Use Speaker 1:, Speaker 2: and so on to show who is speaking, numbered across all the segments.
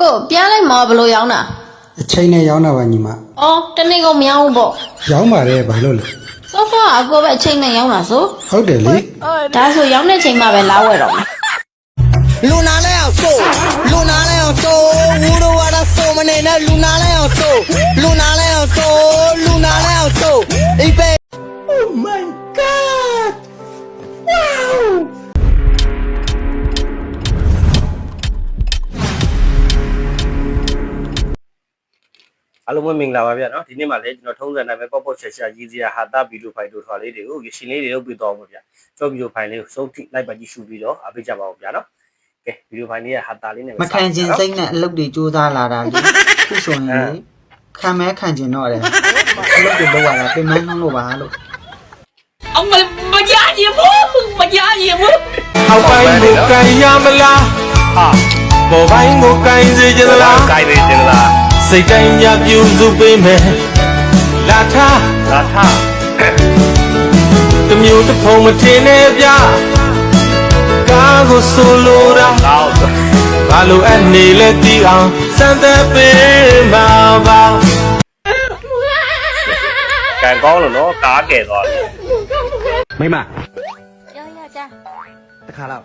Speaker 1: ကိုပြန်လိုက်မောဘယ်လိုရောင်းတာ
Speaker 2: အချိန်နဲ့ရောင်းတာပါညီမ
Speaker 1: အော်တနေ့ကုန်မရောင်းဘူးပေါ့
Speaker 2: ရောင်းပါတယ်ဘာလို့လဲ
Speaker 1: ဆိုဖာအကိုပဲအချိန်နဲ့ရောင်းတာဆို
Speaker 2: ဟုတ်တယ်လေ
Speaker 1: ဒါဆိုရောင်းတဲ့ချိန်မှပဲလာဝယ်တော့မယ်
Speaker 3: လူနာလဲအောင်ဆိုလူနာလဲအောင်ဆိုဝူတို့ဝါဒဆိုမနေနဲ့လူနာလဲအောင်ဆိုလူနာလဲအောင်ဆို
Speaker 4: အားလုံးပဲမင်္ဂလာပါဗျာနော်ဒီနေ့မှလည်းကျွန်တော်ထုံးစံတိုင်းပဲပေါ့ပေါ့ဆက်ဆက်ရည်စရာဟာတာဗီဒီယိုဖိုင်တို့ထွာလေးတွေကိုရရှင်လေးတွေလုပ်ပြီးတော့မှာဗျာကျွန်တော်ဗီဒီယိုဖိုင်လေးကိုစုံထိလိုက်ပါကြည့်ရှုပြီးတော့အားပေးကြပါဦးဗျာနော်ကဲဗီဒီယိုဖိုင်လေးကဟာတာလေးနဲ့
Speaker 5: မခံကျင်စိတ်နဲ့အလုပ်တွေစူးစမ်းလာတာလေခုဆိုရင်လေခံမဲခံကျင်တော့တယ်အလုပ်တွေလုပ်ရတာပြင်မနှုံးလို့ပါလို့
Speaker 6: ông mày mày ra gì bố mày ra gì bố
Speaker 7: အောက်ပိုင်းကိုကန်ရမလား
Speaker 4: ဟာ
Speaker 7: ပေါ်ပိုင်းကိုကန်စေချင်သလား
Speaker 4: ကိုင်နေတယ်လား
Speaker 7: စိတ်တိုင်းညပြူစုပေးမယ်လာထား
Speaker 4: လာထ
Speaker 7: တစ်မျိုးတစ်ဖုံမထင်နဲ့ဗျကားကိုဆိုလိုတာ
Speaker 4: ကောင်း
Speaker 7: ဘာလို့အနေလဲတီးအောင်စမ်းသက်ပေးမှာပါ
Speaker 4: ကံကောင်းလို့နော်ကားကဲသွားတယ်
Speaker 2: မိမ
Speaker 1: ရောင်းရကြ
Speaker 2: တခါတော့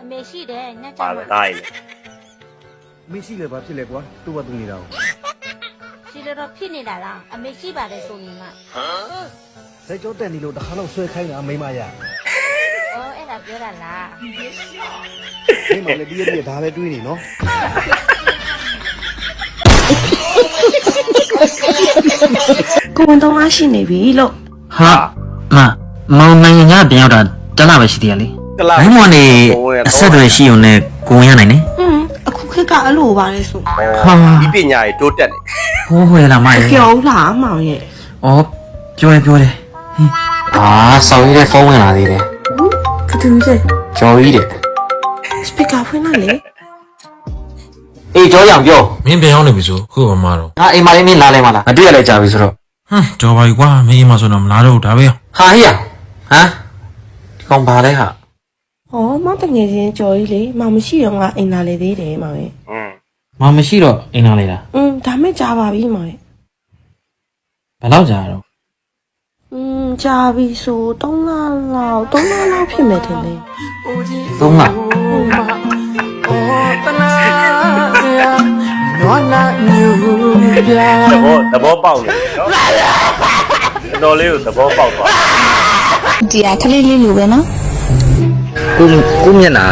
Speaker 1: အမေရှိတယ်ညက်ကြ
Speaker 4: ပါ
Speaker 1: မှာ
Speaker 4: ပဲတားရင်
Speaker 2: မရှိလေဘာဖြစ်လဲကွာသူ့ဘာသူနေတာ
Speaker 1: ရှိလို့တော့ဖြစ်နေတာလားအမေရှိပါတယ်ဆိုရင်က
Speaker 2: စိတ်ကြောတက်နေလို့တခါတော့ဆွဲခိုင်းတာမိမရ
Speaker 1: အော်အဲ့ဒါပြောတာလား
Speaker 2: မိမလည်းဒီရည်ဒါပဲတွေးနေနော်
Speaker 8: ကိုဝန်တော့အားရှိနေပြီလို့
Speaker 9: ဟာမမောင်နိုင်ငံကပြန်ရောက်တာတလားပဲရှိသေးရလေ
Speaker 4: ကလာ
Speaker 9: ဘိုင်းမောင်နေအဆက်အသွယ်ရှိုံနဲ့ကိုဝင်ရနိုင်နေ
Speaker 8: ဟွန်းအ ခုခေတ်ကအဲ့လိုပါလေဆို
Speaker 9: ဟာ
Speaker 4: ဒီပညာရေးတိုးတက်နေ
Speaker 9: ဟိုးဟွေလာမရေ
Speaker 8: ပြောဦးလားမောင်ရဲ့
Speaker 9: ဩပြောရပြောတယ်ဟင်းအာဆောင်းရတဲ့ဖုန်းဝင်လာသေးတယ်
Speaker 8: ကတူးတဲ့
Speaker 9: ကြော်ကြီးတယ်
Speaker 8: စပီကာဖွင့်လိုက်လေ
Speaker 9: အေးကြောရအောင်ပြော
Speaker 7: မင်းပြန်ရောက်နေပြီဆိုခုကမတော့
Speaker 9: ငါအိမ်မလေးမင်းလာလဲမလားမတွေ့ရလဲကြာပြီဆိုတော့
Speaker 7: ဟမ်ကြော်ပါ E ကွာမင်းအိမ်မှာဆိုတော့မလာတော့ဘူးဒါပဲ
Speaker 9: ဟာဟေးရဟမ်ဒီကောင်ပါလဲဟာ
Speaker 8: ဟောမောင်တငယ်ချင်းကြော်ကြီးလေမောင်မရှိတော့ငါအိမ်လာလေသေးတယ်မောင်ရဲ့
Speaker 4: อืม
Speaker 9: မမရှိတော့အိမ်လာလေတာ
Speaker 8: อืมဒါမဲ့ကြာပါပြီမောင်ရဲ့
Speaker 9: ဘယ်တော့ကြာတော့
Speaker 8: อืมကြာပြီဆို3လလောက်3လလောက်ဖြစ်မယ်ထင်တယ်
Speaker 9: သုံးလား
Speaker 4: သဘောသဘောပေါက်နေနော်တော်လေးကိုသဘောပေါက်သွား
Speaker 1: ဒီကခလေးလေးလိုပဲနော်
Speaker 9: ကိုကိုမျက်နှာ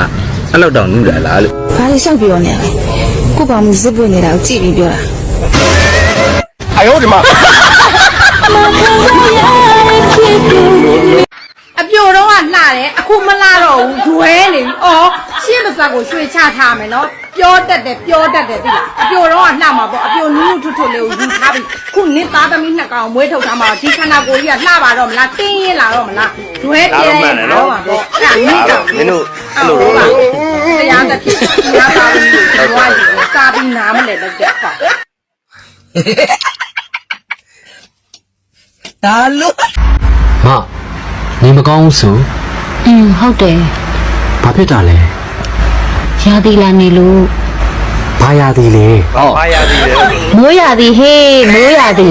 Speaker 9: အဲ့လောက်တောင်နူးတယ်လားလို့
Speaker 1: ဘာလို့ရှောက်ပြောနေလဲကိုကောင်မစစ်ပွင့်နေတာကိုကြည့်ပြီးပြောတာ
Speaker 10: အပြိုတော့က လှတယ်အခုမလှတော့ဘူးရွဲနေပြီအော်ရှင်းပါစက်ကိုရွှေချထားမယ်နော်ပြောတတ်တယ်ပြောတတ်တယ်သိလားအပြိုတော့ကလှမှာပေါ့အပြိုနူးနူးထွတ်ထွတ်လေးကိုယူထားပြီခုနင်းသားသမီးနှစ်ကောင်မွေးထုတ်ထားမှာဒီခန္ဓာကိုယ်ကြီးကလှပါတော့မလားတင်းရင်လာတော့မလားရွဲပြဲရင်လာတော့မှာပေါ့အဲ့ဒါနင်းကောင်
Speaker 4: မင်းတို့အဲ့
Speaker 10: အဲ့
Speaker 4: လို
Speaker 10: လို
Speaker 4: လို
Speaker 10: ပါ
Speaker 4: လား
Speaker 10: တရားတစ်ဖြစ်ငါပါဘူးဘွားကြီးကိုစားပြီးနားမလဲတော့တဲ့ပေါ့
Speaker 5: ဒါလို့
Speaker 9: မ နေမကောင်းဘူးဆို
Speaker 1: อืมဟုတ်တယ်
Speaker 9: ဘာဖြစ်တာလဲ
Speaker 1: ရာသီလာနေလို့
Speaker 9: ဘာရသည်လဲ
Speaker 4: ဘာရသေးတယ်
Speaker 1: မိုးရာသီဟေးမိုးရာသီ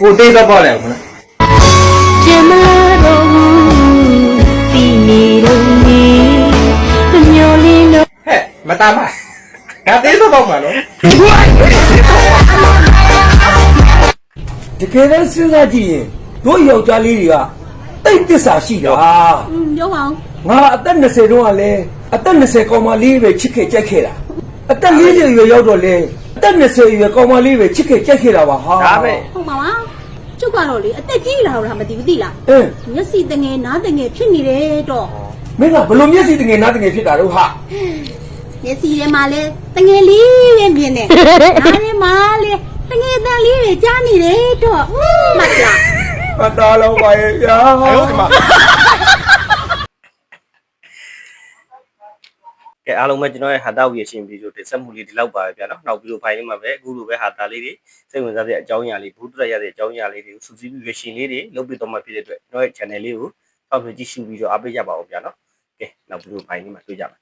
Speaker 9: ကိုတေးတော့ပေါ့လေခုန
Speaker 1: ကျမလာတော့ဘူးပြီးနေတော့နေမျောလေးလို့
Speaker 9: ဟဲ့မတမ်းပါငါတေးတော့ပေါ့မှာနော်
Speaker 3: တကယ်လည်းစဉ်းစားကြည့်ရင်တို့ယောက်ျားလေးတွေကတိတ်တစ္ဆာရှိတာ
Speaker 10: ပြောပါဦး
Speaker 3: ငါအသက်20တုန်းကလည်းအသက်20ကောင်မလေးပဲချစ်ခဲ့ကြိုက်ခဲ့တာအသက်40ရွယ်ရောက်တော့လေအသက်20ရွယ်ကောင်မလေးပဲချစ်ခဲ့ကြိုက်ခဲ့တာပါဟာ
Speaker 4: ဒါပဲ
Speaker 10: ဟုတ်ပါပါကျုပ်ကတော့လေအသက်ကြီးလာတော့မသိဘူးသိလား
Speaker 3: အင်း
Speaker 10: မျက်စိတငယ်နားတငယ်ဖြစ်နေတယ်တော့
Speaker 3: မင်းကဘလို့မျက်စိတငယ်နားတငယ်ဖြစ်တာတော့ဟာ
Speaker 10: မျက်စိထဲမှာလဲတငယ်လေးပဲမြင်တယ်နားထဲမှာလဲတ ငယ်တန်လေးတွေကြားနေတယ်တော့မှတ်လား
Speaker 3: မတော်လုံးပါရဲ့ဗျာဟုတ်ကဲ့
Speaker 4: ကဲအားလုံးပဲကျွန်တော်ရဲ့ဟာတာဝီရှင်ဗီဒီယိုတင်ဆက်မှုလေးဒီလောက်ပါပဲဗျာနော်နောက်ဗီဒီယိုဖိုင်လေးမှာပဲအခုလိုပဲဟာတာလေးတွေစိတ်ဝင်စားတဲ့အကြောင်းအရာလေးဘူးတူရရတဲ့အကြောင်းအရာလေးတွေကိုစူးစီးပြီးရရှင်လေးတွေလုပ်ပြီးတော့မှဖြစ်တဲ့အတွက်ကျွန်တော်ရဲ့ channel လေးကိုစောင့်မျှော်ကြည့်ရှုပြီးတော့အားပေးကြပါဦးဗျာနော်ကဲနောက်ဗီဒီယိုဖိုင်လေးမှာတွေ့ကြပါ